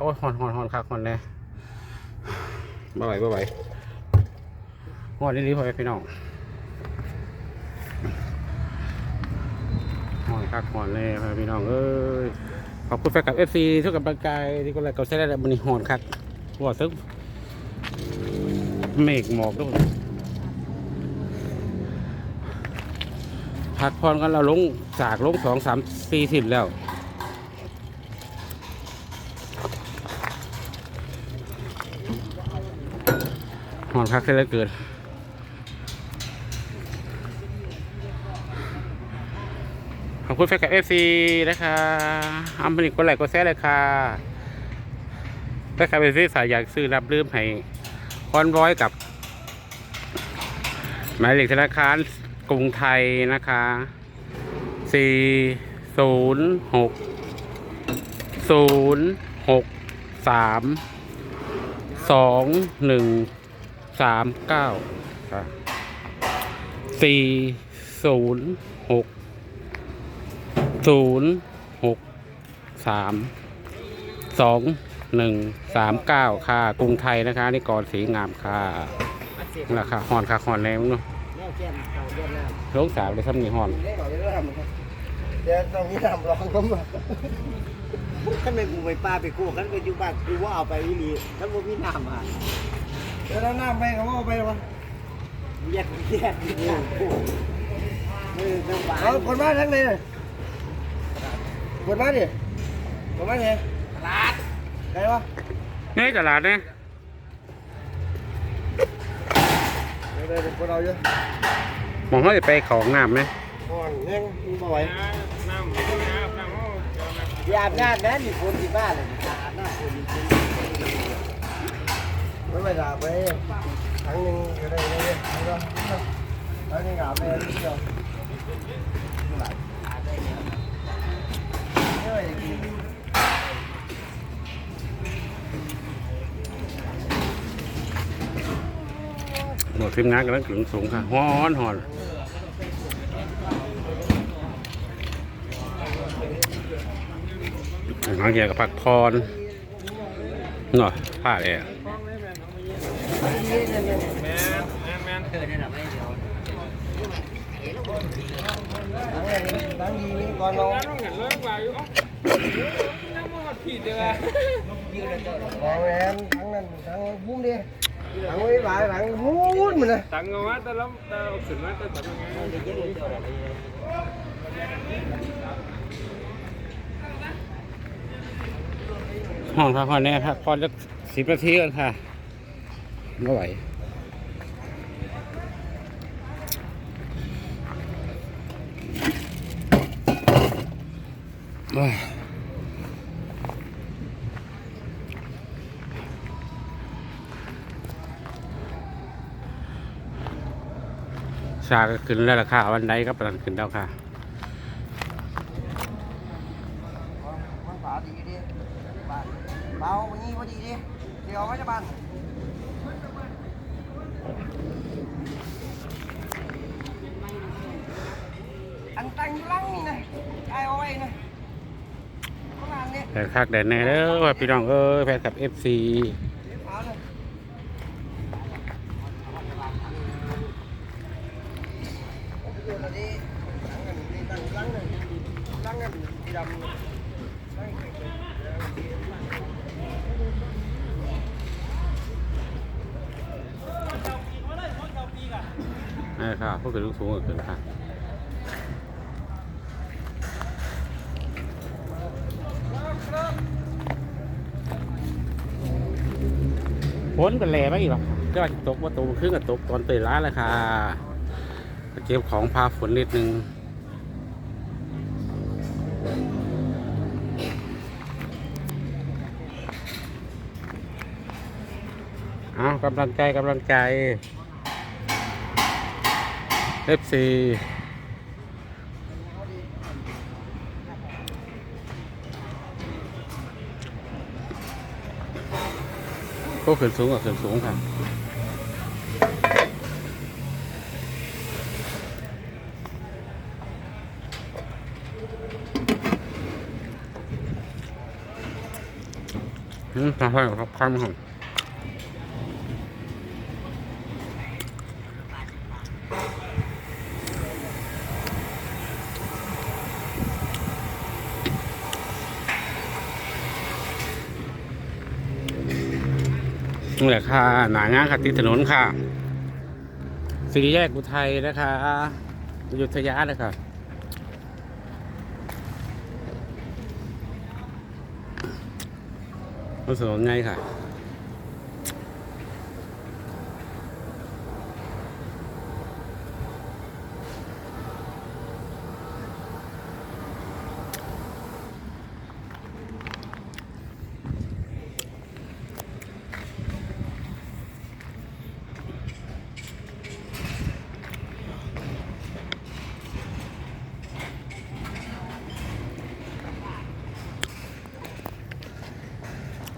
โอ้ยหอนหอนหอนคักหอนเลยบ่ไหวบ่ไหวหอนนี่รีบไปพี่น้องหอนคักหอนเลยพ่อพี่น้องเอ้ยขอบคุณแฟนกับเอฟซีทุกกำลังใจที่ก็ไลค์กดแชร์ได้บันนี้หอนคักว่าซึกเมฆหมอกด้วยพักพรกันเราลงสากลงสองสามสี่สิบแล้ว หอนคักเสียเหลือเกินขอบคุณแฟนกับเอฟซีนะคะอัมพนิกคนไหลก็แซ่เลยค่ะถ้าใครเป็นซื้อสายอยากซื้อรับลืมให้คอนร้อยกับ หมายเลขธนาคารกรุงไทยนะคะสี่ศูนย์หกศูนย์หกสามสองหนึ่ง สามเก้าสี่ศูนย์หกศูนย์หกสามสองหนึ่งสามเก้าค่ะ กรุงไทยนะคะ นี่กรสีงามค่ะราคาหอนค่ะหอนแรงเนาะแม่แก้มเขาเดือนหน้าลงสาวเลยซ้ำนี่หอนเล่นก่อนเดี๋ยวทำครับเดี๋ยวตรงนี้ทำลองผมท่านไม่กูไปป้าไปกู้กันไปอยู่บ้านกูว่าเอาไปอีหลีท่านบ่มีน้ำอะ เดี๋ยวน้ำไปเขาเอาไปวะแยกแยกแยกเออน้ำหวานเอาคนบ้านทั้งเลยคนบ้านดิคนบ้านไงตลาดไหนวะนี่ตลาดเนี่ยเดี๋ยวเดี๋ยวคนเอาเยอะมองเขาจะไปเของน้ำไหมก่อนเงี้ยมึงมาไหวอยาบน้ำนะนี่คนที่บ้านเลยอาบน้ำคนนี่คน ไม่ไปด่าไปครั้งหนึ่งก็ได้เลยแล้วก็ครั้งหนึงอาบไปนิดเดียวหายอาบได้เนี่ยไม่ไหวหมดทีมงานกันแล้วถึงสูงค่ะหอนหอนหางเกียกับผักพรเนาะผ้าเลย อะตั้งยีก่อนเรามองแอนทั้งนั้นทั้งบุ้มดิทั้งไว้บ่ายหลังมุ้นมันเลยตังเอาว่าแต่ละแต่เอาขึ้นมาแต่ตังยังไงห้องพักผ่อนเนี่ยพักผ่อนสักสิบนาทีกันค่ะ ไม่ไหวโอ้ยชาก็ขึ้นแล้วราคาวันใดก็ประมาณขึ้นแล้วค่ะมันฝาดีดิบ้านเบาวันนี้พอดีดิเดี๋ยวไว้จะบ้าน อันตังอยู่หลังนี่นะไอ้เอาไว้นะประมาณนี้แฟนคักแดนแน่เด้อว่าพี่น้องเอ้ยแฟนกับเอฟซีเดี๋ยวเอาเลยเดี๋ยวเราดิหลังกันนี่ตั้งหลังกันหลังกันสีดำหลังกัน นี่ ค่ะพวกเกิดลูกสูงกว่าเกินค่ะฝนกันแหล่ไหมอีกหรอก็ว่าจะตกว่าตกครึ่งกับตกตอนตื่นร้านเลยค่ะเก็บของพาฝนนิดนึงเอากำลังใจกำลังใจ เอฟซีพวกขึ้นสูงกับขึ้นสูงค่ะอืมทำให้ครับความของ นี่แหละค่ะ หนางานค่ะติดถนนค่ะสี่แยกอุทัยนะคะอยุธยาเลยค่ะมันถนนไงค่ะ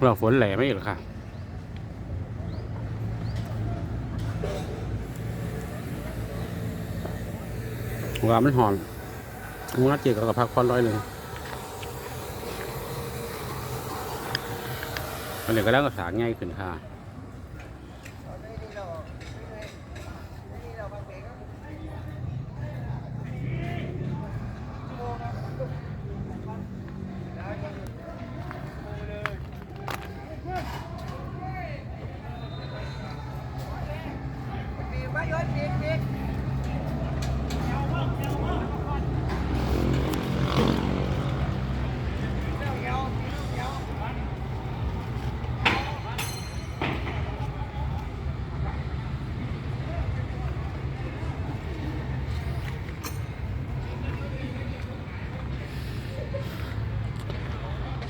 เราฝนแหล่ไม่อีกหรอค่ะว่ามันหอนมึงนัดเจอกับพักคอนร้อยหนึ่งมันเหลือก็แล้วก็สางง่ายขึ้นค่ะ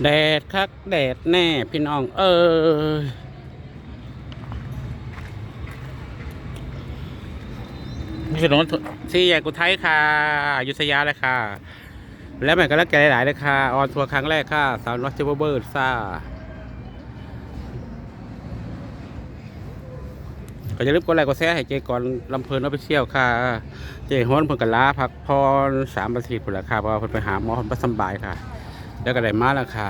แดดคักแดดแน่พี่น้อง เออถนนที่แยกกุไทยค่ะอยุธยาเลยค่ะ แล้วมันก็แล้วแกหลายๆเลยค่ะ ออนทัวร์ครั้งแรกค่ะสาวน็อตเจเวอร์เบิร์ดซ่าก็จะรีบกดไลค์กดแชร์ให้เจก่อนลำเพลินเอาไปเชี่ยวค่ะ เจฮ้อนเพิ่นกันลาพักพรสามอาทิตย์พุ่นละค่ะเพราะเพิ่นไปหาหมอเพิ่นบ่สบายค่ะ แล้วก็ได้มาแล้วค่ะ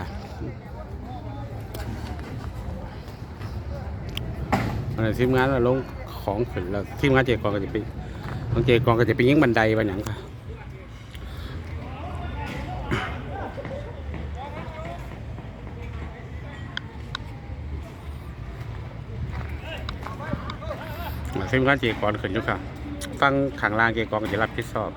วันนี้ทีมงานเราลงของขึ้นแล้วทีมงานเจกองก็จะไปของเจกองก็จะไปยิงบันไดบางอย่างค่ะทีมงานเจกองขึ้นอยู่ค่ะ ฟังขางล่างเจกองก็จะรับผิดชอบ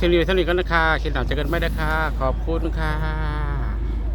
คลิปนี้ไว้เท่านี้ก็นะคะคลิปหน้าเจอกันไม่ได้ค่ะ ขอบคุณค่ะ